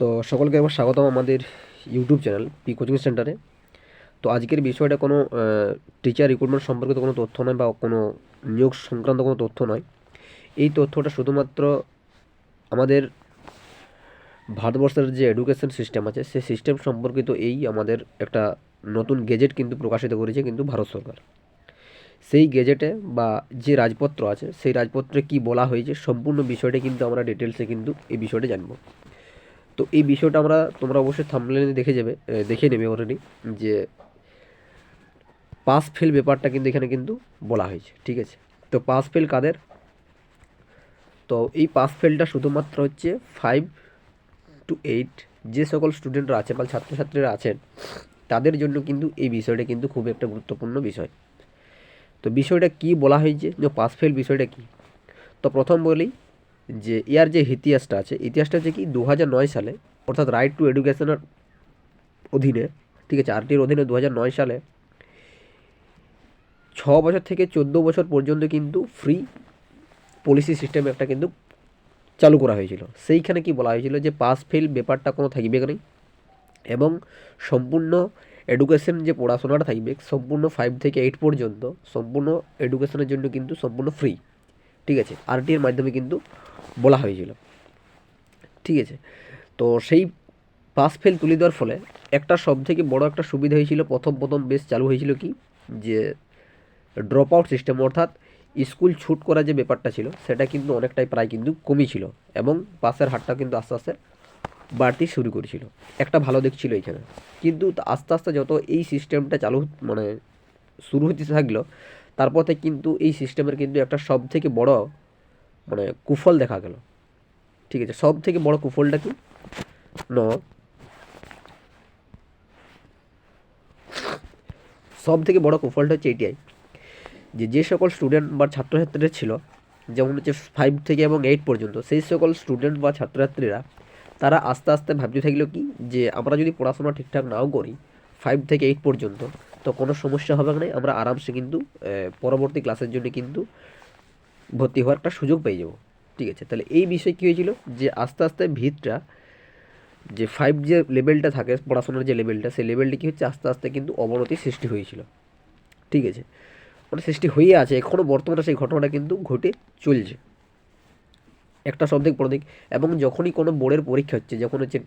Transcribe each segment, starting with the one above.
তো সকলকে আবার স্বাগতম আমাদের ইউটিউব চ্যানেল পি কোচিং সেন্টারে তো আজকের বিষয়টা কোনো টিচার রিক্রুটমেন্ট সম্পর্কিত কোনো তথ্য নয় বা কোনো নিয়োগ সংক্রান্ত কোনো তথ্য নয়। এই তথ্যটা শুধুমাত্র আমাদের ভারতবর্ষের যে এডুকেশন সিস্টেম আছে সেই সিস্টেম সম্পর্কিত এই আমাদের একটা নতুন গেজেট কিন্তু প্রকাশিত করেছে কিন্তু ভারত সরকার। সেই গেজেটে বা যে রাজপত্র আছে, সেই রাজপত্রে কি বলা হয়েছে, সম্পূর্ণ বিষয়টা কিন্তু আমরা ডিটেলসে কিন্তু এই বিষয়টা জানব। তো এই বিষয়টা আমরা তোমরা অবশ্যই থামলেনে দেখে যাবে দেখে নেবে অলরেডি যে পাস ফেল ব্যাপারটা কিন্তু এখানে কিন্তু বলা হয়েছে, ঠিক আছে? তো পাস ফেল কাদের? তো এই পাস ফেলটা শুধুমাত্র হচ্ছে ফাইভ টু এইট যে সকল স্টুডেন্টরা আছে বা ছাত্রছাত্রীরা আছেন, তাদের জন্য কিন্তু এই বিষয়টা কিন্তু খুব একটা গুরুত্বপূর্ণ বিষয়। তো বিষয়টা কি বলা হয়েছে? যে পাস ফেল বিষয়টা কি? তো প্রথম বলি যে ইয়ার যে ইতিহাসটা আছে, ইতিহাসটা হচ্ছে কি দু সালে, অর্থাৎ রাইট টু এডুকেশনের অধীনে, ঠিক আছে, আরটির অধীনে দু সালে, ছ বছর থেকে চোদ্দ বছর পর্যন্ত কিন্তু ফ্রি পলিসি সিস্টেম একটা কিন্তু চালু করা হয়েছিল। সেইখানে কি বলা হয়েছিল যে পাস ফেল ব্যাপারটা কোনো থাকবে না এবং সম্পূর্ণ এডুকেশন যে পড়াশোনাটা থাকবে, সম্পূর্ণ ফাইভ থেকে এইট পর্যন্ত, সম্পূর্ণ এডুকেশনের জন্য কিন্তু সম্পূর্ণ ফ্রি ঠিক আছে আরটির মাধ্যমে কিন্তু বলা হয়েছিল। ঠিক আছে, তো সেই পাস ফেল তুলে দেওয়ার ফলে একটা সব থেকে বড় একটা সুবিধা হয়েছিল, প্রথম প্রথম বেশ চালু হয়েছিল কি? যে ড্রপ আউট সিস্টেম অর্থাৎ স্কুল ছুট করা যে ব্যাপারটা ছিল, সেটা কিন্তু অনেকটাই প্রায় কিন্তু কমই ছিল এবং পাসের হারটা কিন্তু আস্তে আস্তে বাড়তে শুরু করেছিল। একটা ভালো দিক ছিল এখানে। কিন্তু আস্তে আস্তে যত এই সিস্টেমটা চালু মানে শুরু হতে থাকল তারপর কিন্তু এই সিস্টেমের কিন্তু একটা সব থেকে বড় মানে কুফল দেখা গেল। ঠিক আছে সব থেকে বড় কুফলটা কি? ন। সব থেকে বড় কুফলটা হচ্ছে এটিআই যে যে সকল স্টুডেন্ট বা ছাত্রছাত্রীরা ছিল, যেমন হচ্ছে ফাইভ থেকে এবং এইট পর্যন্ত, সেই সকল স্টুডেন্ট বা ছাত্রছাত্রীরা, তারা আস্তে আস্তে ভাবতে থাকল কি? যে, আমরা যদি পড়াশোনা ঠিকঠাক নাও করি ফাইভ থেকে এইট পর্যন্ত। তো কোনো সমস্যা হবে না, আমরা আরামসে কিন্তু পরবর্তী ক্লাসের জন্য কিন্তু ভর্তি হওয়ার একটা সুযোগ পেয়ে যাব। ঠিক আছে? তাহলে এই বিষয়ে কী হয়েছিল? যে আস্তে আস্তে ভিতটা, যে ফাইভ যে লেভেলটা থাকে, পড়াশোনার যে লেভেলটা সেই লেভেলটি কী হচ্ছে? আস্তে আস্তে কিন্তু অবনতি সৃষ্টি হয়েছিল। ঠিক আছে? মানে সৃষ্টি হয়ে আছে। এখনও বর্তমানে সেই ঘটনাটা কিন্তু ঘটে চলছে। একটা সব দিক বড় দিক এবং যখনই কোনো বোর্ডের পরীক্ষা হচ্ছে, যখন হচ্ছে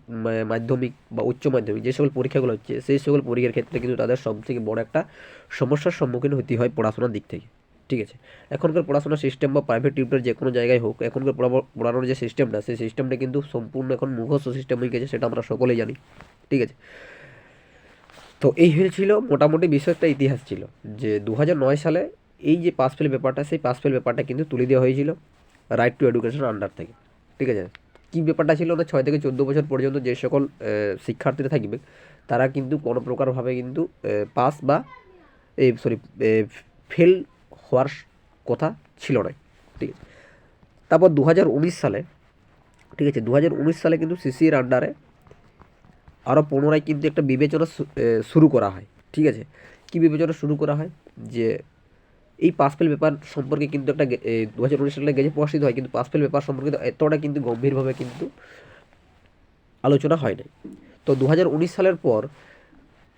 মাধ্যমিক বা উচ্চ মাধ্যমিক যে সকল পরীক্ষাগুলো হচ্ছে, সেই সকল পরীক্ষার ক্ষেত্রে কিন্তু তাদের সব থেকে বড় একটা সমস্যার সম্মুখীন হতে হয় পড়াশোনার দিক থেকে। ঠিক আছে? এখনকার পড়াশোনার সিস্টেম বা প্রাইভেট টিউটার যে কোনো জায়গায় হোক, এখনকার পড়া- পড়ানোর যে সিস্টেমটা সেই সিস্টেমটা কিন্তু সম্পূর্ণ এখন মুখস্থ সিস্টেম হয়ে গেছে, সেটা আমরা সকলেই জানি। ঠিক আছে? তো এই হয়েছিল মোটামুটি বিষয় একটা ইতিহাস ছিল। যে দু সালে এই যে পাস ফেল ব্যাপারটা সেই পাস ফেল ব্যাপারটা কিন্তু তুলে দেওয়া হয়েছিল। রাইট টু এডুকেশন আন্ডার থেকে, ঠিক আছে? কী ব্যাপারটা ছিল না ছয় থেকে চোদ্দ বছর পর্যন্ত যে সকল শিক্ষার্থীরা থাকবে, তারা কিন্তু কোনো প্রকারভাবে কিন্তু পাস বা এই সরি ফেল হওয়ার কথা ছিল না, ঠিক আছে? তারপর দু হাজার উনিশ সালে, ঠিক আছে দু হাজার উনিশ সালে কিন্তু সিসির আন্ডারে আরও পুনরায় কিন্তু একটা বিবেচনা শুরু করা হয়, ঠিক আছে? কী বিবেচনা শুরু করা হয়? যে এই পাসফেল পেপার সম্পর্কে কিন্তু একটা দু হাজার উনিশ সালে গেজে প্রকাশিত হয়, কিন্তু পাসফেল ব্যাপার সম্পর্কে এতটা কিন্তু গম্ভীরভাবে কিন্তু আলোচনা হয় নাই। তো দু হাজার উনিশ সালের পর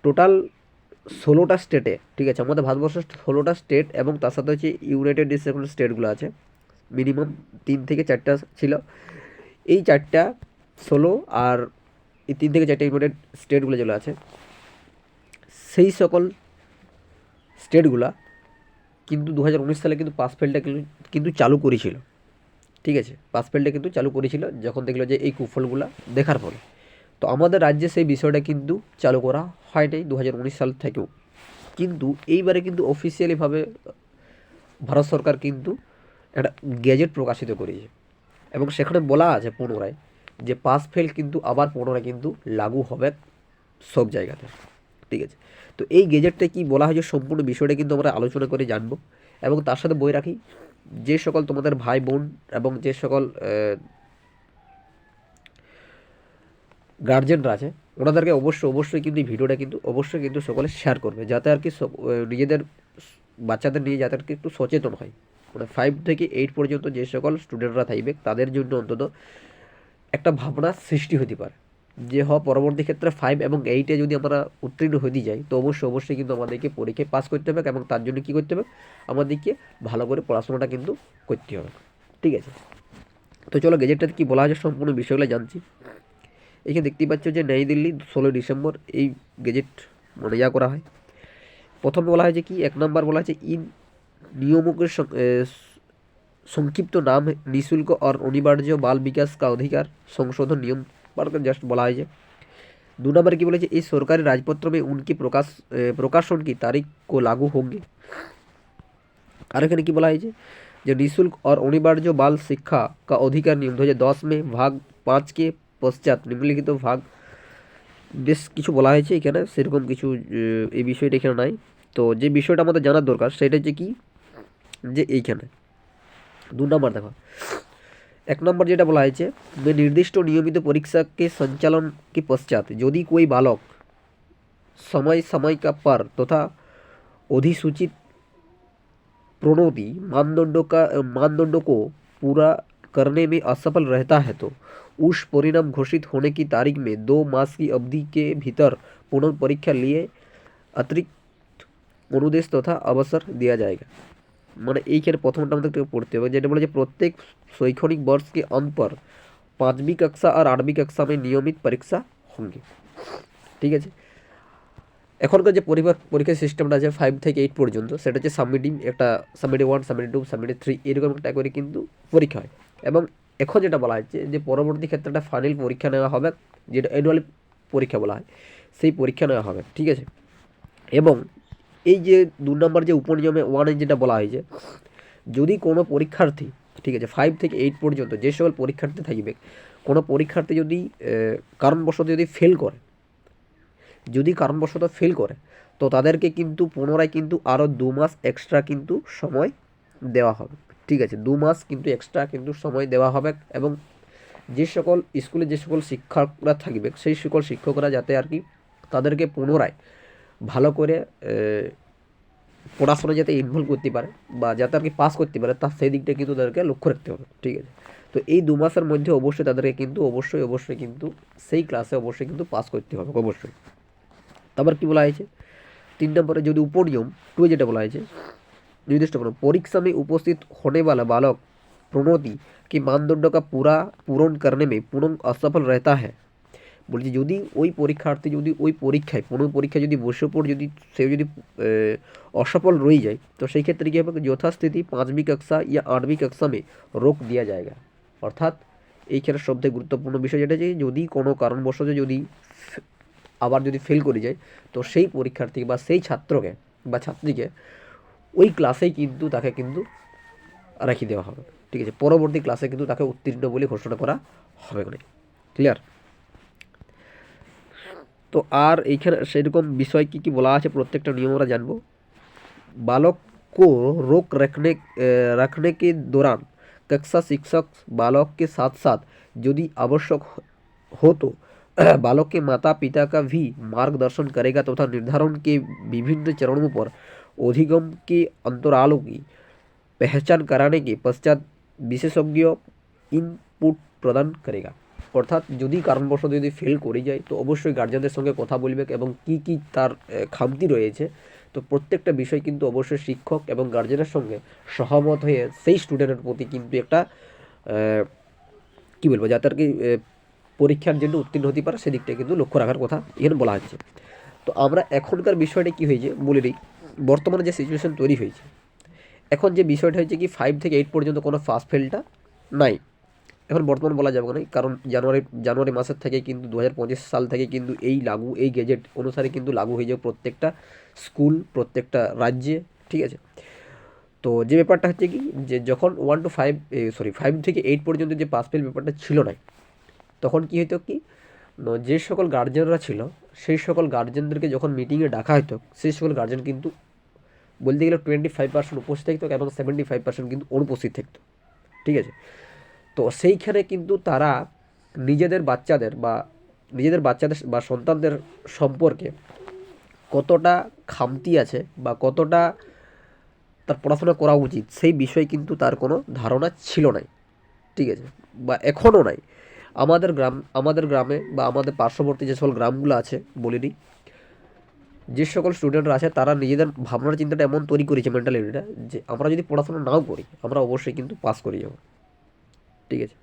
টোটাল ষোলোটা স্টেটে, ঠিক আছে, আমাদের ভারতবর্ষের ষোলোটা স্টেট এবং তার সাথে হচ্ছে ইউনাইটেড যেগুলো স্টেটগুলো আছে, মিনিমাম তিন থেকে চারটা ছিল। এই চারটা ষোলো আর এই তিন থেকে চারটে ইউনাইটেড স্টেটগুলো যেগুলো আছে, সেই সকল স্টেটগুলা কিন্তু দু হাজার উনিশ সালে কিন্তু পাস ফেলটা কিন্তু চালু করেছিল। ঠিক আছে? পাস ফেলটা কিন্তু চালু করেছিল, যখন দেখল যে এই কুফলগুলা দেখার ফলে তো আমাদের রাজ্যে সেই বিষয়টা কিন্তু চালু করা হয় নাই দু সাল থেকেও। কিন্তু এইবারে কিন্তু অফিসিয়ালিভাবে ভারত সরকার কিন্তু একটা গেজেট প্রকাশিত করেছে। এবং সেখানে বলা আছে পুনরায় যে পাস ফেল কিন্তু আবার পুনরায় কিন্তু লাগু হবে সব জায়গাতে। ঠিক আছে। তো এই গেজেটটা কি বলা হয়েছে সম্পূর্ণ বিষয়টা কিন্তু আমরা আলোচনা করে জানব এবং তার সাথে বই রাখি। যে সকল তোমাদের ভাই বোন এবং যে সকল গার্জেনরা আছে, ওনাদেরকে অবশ্যই অবশ্যই কিন্তু এই ভিডিওটা কিন্তু, অবশ্যই কিন্তু সকলে শেয়ার করবে যাতে আর কি নিজেদের বাচ্চাদের নিয়ে যাতে আর কি একটু সচেতন হয়। মানে ফাইভ থেকে এইট পর্যন্ত যে সকল স্টুডেন্টরা থাকবে, তাদের জন্য অন্তত একটা ভাবনা সৃষ্টি হতে পারে। যে হ পরবর্তী ক্ষেত্রে ফাইভ এবং এইটে যদি আমরা উত্তীর্ণ হয়ে যাই, তো অবশ্যই অবশ্যই কিন্তু আমাদেরকে পরীক্ষায় পাস করতে হবে এবং তার জন্য কী করতে হবে? আমাদেরকে ভালো করে পড়াশোনাটা কিন্তু করতে হবে। ঠিক আছে? তো চলো গেজেটটাতে কী বলা হয়েছে সম্পূর্ণ বিষয়গুলো জানছি। এখানে দেখতেই পাচ্ছ যে নয় দিল্লি ষোলোই ডিসেম্বর এই গেজেট মানে ইয়া করা হয়। প্রথমে বলা হয়েছে কি, এক নম্বর বলা হয়েছে, ইন নিয়মকের সংক্ষিপ্ত নাম, নিঃশুল্ক আর অনিবার্য বাল বিকাশ কা অধিকার সংশোধন নিয়ম একবার জাস্ট বলা হয়েছে দু নম্বর কী বলেছে इस सरकारी राजपत्र में उनकी প্রকাশ প্রকাশন की तारीख को लागू होंगे আর এখানে কী বলা হয়েছে যে निःशुल्क और অনিবার্য बाल शिक्षा का अधिकार नियम দু দশ में ভাগ পাঁচ কে পশ্চাৎ নিম্নলিখিত ভাগ বেশ কিছু বলা হয়েছে এখানে সেরকম কিছু এই বিষয়টা এখানে নাই তো যে বিষয়টা আমাদের জানার দরকার সেটা হচ্ছে কি যে এইখানে দু নম্বর দেখো এক নম্বর যেটা বলা হয়েছে যে নির্দিষ্ট নিয়মিত পরীক্ষাকে সঞ্চালন के पश्चात यदि कोई बालक समय समय का पर तथा अधिसूचित प्रणोदी मानदंडों का मानदंडों को पूरा करने में असफल रहता है तो उस परिणाम घोषित होने की तारीख में दो मास की अवधि के भीतर पुनः परीक्षा लिए अतिरिक्त অনুদেশ তথা অবসর দেওয়া जाएगा মানে এইখানে প্রথমটা আমাদের পড়তে হবে, যেটা বলে যে প্রত্যেক শৈক্ষণিক বর্ষকে অন্তর পাঁচবী কক্ষা আর আটবি কক্ষা আমি নিয়মিত পরীক্ষা হবে ঠিক আছে? এখনকার যে পরীক্ষার সিস্টেমটা আছে ফাইভ থেকে এইট পর্যন্ত, সেটা হচ্ছে সাবমিটিং একটা submitting one submitting two submitting three এরকম একটা করে কিন্তু পরীক্ষা হয়। এবং এখন যেটা বলা হচ্ছে যে পরবর্তী ক্ষেত্রে একটা ফাইনাল পরীক্ষা নেওয়া হবে, যেটা অ্যানুয়াল পরীক্ষা বলা হয়, সেই পরীক্ষা নেওয়া হবে। ঠিক আছে? এবং এই যে দু নম্বর যে উপনিয়মে ওয়ানে যেটা বলা হয়েছে, যদি কোনো পরীক্ষার্থী, ঠিক আছে ফাইভ থেকে এইট পর্যন্ত যে সকল পরীক্ষার্থী থাকবে, কোনো পরীক্ষার্থী যদি কারণবশত যদি ফেল করে, যদি কারণবশত ফেল করে, তো তাদেরকে কিন্তু পুনরায় কিন্তু আরও দু মাস এক্সট্রা কিন্তু সময় দেওয়া হবে, ঠিক আছে, দু মাস কিন্তু এক্সট্রা কিন্তু সময় দেওয়া হবে এবং যে সকল স্কুলে যে সকল শিক্ষকরা থাকবে, সেই সকল শিক্ষকরা যাতে আর কি তাদেরকে পুনরায় ভালো করে আহ, পড়াশোনা যাতে ইনভলভ করতে পারে বা যাতে আর কি পাস করতে পারে তার সেই দিকটা কিন্তু তাদেরকে লক্ষ্য রাখতে হবে ঠিক আছে তো এই দু মাসের মধ্যে অবশ্যই তাদেরকে কিন্তু অবশ্যই অবশ্যই কিন্তু সেই ক্লাসে অবশ্যই কিন্তু পাস করতে হবে অবশ্যই তারপর কি বলা হয়েছে তিন নম্বরে যদি উপনিয়ম টু যেটা বলা হয়েছে निर्दिष्ट करो परीक्षा में उपस्थित होने वाला बालक प्रणोति के मानदंड का पूरा पूरण करने में पूर्ण असफल रहता है বলছি যদি ওই পরীক্ষার্থী যদি ওই পরীক্ষায় কোনো পরীক্ষায় যদি বসে পড়ে, যদি সে যদি অসফল রয়ে যায়, তো সেই ক্ষেত্রে কী হবে? যথাস্থিতি পাঁচবি কক্ষা ইয়া আটবি কক্ষামে মে রোক দেওয়া জায়গা অর্থাৎ এই ক্ষেত্রে সবথেকে গুরুত্বপূর্ণ বিষয় যেটা যে যদি কোনো কারণবশত যদি আবার যদি ফেল করে যায়, তো সেই পরীক্ষার্থীকে বা সেই ছাত্রকে বা ছাত্রীকে ওই ক্লাসেই কিন্তু তাকে কিন্তু রাখি দেওয়া হবে। ঠিক আছে? পরবর্তী ক্লাসে কিন্তু তাকে উত্তীর্ণ বলে ঘোষণা করা হবে না ক্লিয়ার তো আর এইখানে সেরকম বিষয় কি কি বলা আছে প্রত্যেকটা নিয়ম আমরা জানবো बालक को रोक रखने अ, रखने के दौरान कक्षा शिक्षक बालक के साथ साथ यदि आवश्यक हो- हो तो बालक के माता पिता का भी मार्गदर्शन करेगा तथा निर्धारण के विभिन्न चरणों पर अधिगम के अंतरालों की पहचान कराने के पश्चात विशेषज्ञ ইনপুট প্রদান করেগা অর্থাৎ যদি কারণবশত যদি ফেল করে যায় তো অবশ্যই গার্জিয়ানদের সঙ্গে কথা বলবে এবং কি কি তার খামতি রয়েছে। তো প্রত্যেকটা বিষয় কিন্তু অবশ্যই শিক্ষক এবং গার্জেনের সঙ্গে সহমত হয়ে সেই স্টুডেন্টের প্রতি কিন্তু একটা কি বলব, যাতে আর কি পরীক্ষার জন্য উত্তীর্ণ হতে পারে, সেদিকটা কিন্তু লক্ষ্য রাখার কথা এখানে বলা হচ্ছে। তো আমরা এখনকার বিষয়টা কি হয়েছে, বলে নিই বর্তমানে যে সিচুয়েশন তৈরি হয়েছে, এখন যে বিষয়টা হয়েছে কি ফাইভ থেকে এইট পর্যন্ত কোনো ফাস্ট ফেলটা নাই। এখন বর্তমান বলা যাবে না, কারণ জানুয়ারি জানুয়ারি মাসের থেকে কিন্তু দু হাজার পঁচিশ সাল থেকে কিন্তু এই লাগু, এই গেজেট অনুসারে কিন্তু লাগু হয়ে যাবে প্রত্যেকটা স্কুল প্রত্যেকটা রাজ্যে, ঠিক আছে? তো যে ব্যাপারটা হচ্ছে কি, যে যখন one two five sorry five থেকে এইট পর্যন্ত যে পাস ফেল ব্যাপারটা ছিল না, তখন কি হতো কি যে সকল গার্জেনরা ছিল, সেই সকল গার্জেনদেরকে যখন মিটিংয়ে ডাকা হতো সেই সকল গার্জেন কিন্তু বলতে গেলে টোয়েন্টি ফাইভ পার্সেন্ট উপস্থিত থাকতো এবং সেভেন্টি ফাইভ পার্সেন্ট কিন্তু অনুপস্থিত থাকতো, ঠিক আছে? তো সেইখানে কিন্তু তারা নিজেদের বাচ্চাদের বা নিজেদের বাচ্চাদের বা সন্তানদের সম্পর্কে কতটা খামতি আছে বা কতটা তার পড়াশোনা করা উচিত সেই বিষয়ে কিন্তু তার কোনো ধারণা ছিল নাই। ঠিক আছে? বা এখনও নাই। আমাদের গ্রাম, আমাদের গ্রামে বা আমাদের পার্শ্ববর্তী যে সকল গ্রামগুলো আছে বলিনি যে সকল স্টুডেন্টরা আছে, তারা নিজেদের ভাবনার চিন্তাটা এমন তৈরি করেছে মেন্টালিটিটা যে আমরা যদি পড়াশোনা নাও করি, আমরা অবশ্যই কিন্তু পাস করে যাব। ঠিক আছে?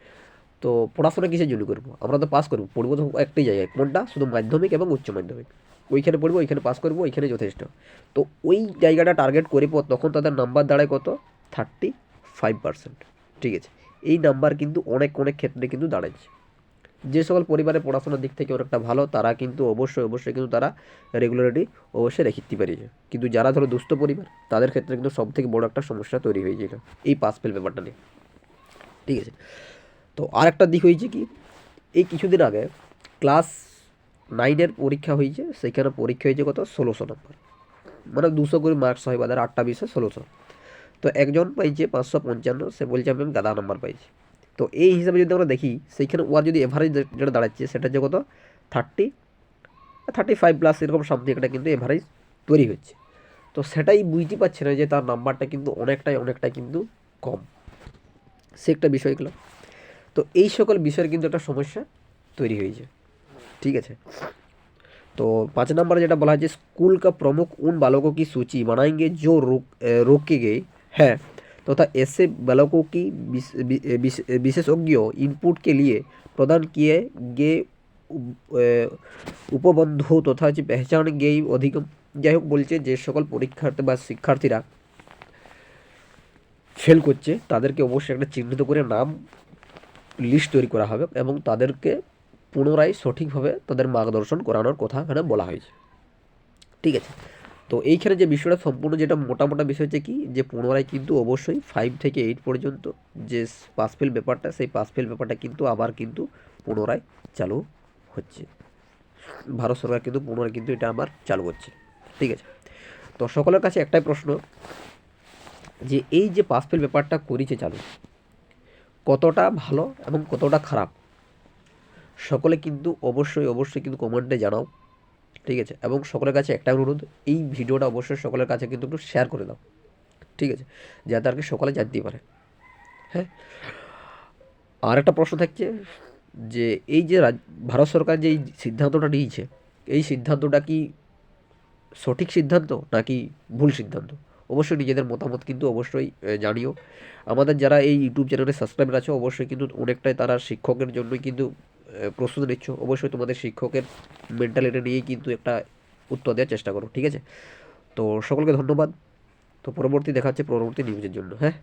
তো পড়াশোনা কিসের জন্য করব? আমরা তো পাস করব। পড়ব তো একটাই জায়গায়। কোনটা? শুধু মাধ্যমিক এবং উচ্চ মাধ্যমিক। ওইখানে পড়ব, ওইখানে পাস করব, ওইখানে যথেষ্ট। তো ওই জায়গাটা টার্গেট করে তখন তাদের নাম্বার দাঁড়ায় কত? থার্টি ফাইভ পার্সেন্ট ঠিক আছে? এই নাম্বার কিন্তু অনেক অনেক ক্ষেত্রে কিন্তু দাঁড়াচ্ছে। যে সকল পরিবারে পড়াশোনার দিক থেকে অনেকটা ভালো, তারা কিন্তু অবশ্যই অবশ্যই কিন্তু তারা রেগুলারিটি অবশ্যই রেখে পারিয়েছে কিন্তু যারা ধরো দুস্থ পরিবার, তাদের ক্ষেত্রে কিন্তু সব থেকে বড় একটা সমস্যা তৈরি হয়েছিল এই পাস ফেল ব্যাপারটা নিয়ে। ঠিক আছে। তো আর একটা দিক হয়েছে কি, এই কিছুদিন আগে ক্লাস নাইনের পরীক্ষা হয়েছে, সেখানে পরীক্ষা হয়েছে কত, ষোলোশো নম্বর। মানে দুশো করে মার্কস হয় বাদের আটটা বিষয় ষোলোশো। তো একজন পাইছে পাঁচশো পঞ্চান্ন, সে বলছে আমি গাদা নাম্বার পাইছি। তো এই হিসাবে যদি আমরা দেখি, সেইখানে ওর যদি এভারেজ যেটা দাঁড়াচ্ছে, সেটা হচ্ছে কত থার্টি থার্টি ফাইভ প্লাস এরকম সামথিং একটা কিন্তু এভারেজ তৈরি হচ্ছে। তো সেটাই বুঝতে পারছে না যে তার নাম্বারটা কিন্তু অনেকটাই অনেকটাই কিন্তু কম। সে একটা বিষয় গেল তো এই সকল বিষয়ের কিন্তু একটা সমস্যা তৈরি হয়েছে ठीक है तो पाँच नंबर जेटा बोला है जे स्कूल का प्रमुख उन बालकों की सूची बनाएंगे जो रोक अ, रोके गए हैं तथा तो ऐसे बालकों की विश- वि- विश- विशेषज्ञों इनपुट के लिए प्रदान किए गए उप- अ, উপবন্ধ তথা যে পেহচান গেই অধিগম যাই হোক বলছে যে সকল পরীক্ষার্থী বা শিক্ষার্থীরা ফেল করছে, তাদেরকে অবশ্যই একটা চিহ্নিত করে নাম লিস্ট তৈরি করা হবে এবং তাদেরকে পুনরায় সঠিকভাবে তাদের মার্গদর্শন করানোর কথা এখানে বলা হয়েছে। ঠিক আছে? তো এইখানে যে বিষয়টা সম্পূর্ণ যেটা মোটা মোটা বিষয় হচ্ছে কি, যে পুনরায় কিন্তু অবশ্যই ফাইভ থেকে এইট পর্যন্ত যে পাসফেল ব্যাপারটা, সেই পাসফেল ব্যাপারটা কিন্তু আবার কিন্তু পুনরায় চালু হচ্ছে। ভারত সরকার কিন্তু পুনরায় কিন্তু এটা আবার চালু হচ্ছে ঠিক আছে? তো সকলের কাছে একটাই প্রশ্ন যে এই যে পাসফেল ব্যাপারটা করেছে চালু, কতটা ভালো এবং কতটা খারাপ, সকলে কিন্তু অবশ্যই অবশ্যই কিন্তু কমেন্টে জানাও, ঠিক আছে? এবং সকলের কাছে একটা অনুরোধ, এই ভিডিওটা অবশ্যই সকলের কাছে কিন্তু একটু শেয়ার করে দাও, ঠিক আছে? যাতে আর কি সকলে জানতে পারে। হ্যাঁ? আর একটা প্রশ্ন থাকছে যে, এই যে ভারত সরকার যে এই সিদ্ধান্তটা নিয়েছে, এই সিদ্ধান্তটা কি সঠিক সিদ্ধান্ত নাকি ভুল সিদ্ধান্ত? অবশ্যই নিজেদের মতামত কিন্তু অবশ্যই জানিও। আমাদের যারা এই ইউটিউব চ্যানেলে সাবস্ক্রাইবার আছে, অবশ্যই কিন্তু অনেকটাই তারা শিক্ষকের জন্যই কিন্তু প্রস্তুত নিচ্ছ। অবশ্যই তোমাদের শিক্ষকের মেন্টালিটি নিয়েই কিন্তু একটা উত্তর দেওয়ার চেষ্টা করো, ঠিক আছে? তো সকলকে ধন্যবাদ। তো পরবর্তী দেখা হচ্ছে পরবর্তী নিউজের জন্য হ্যাঁ?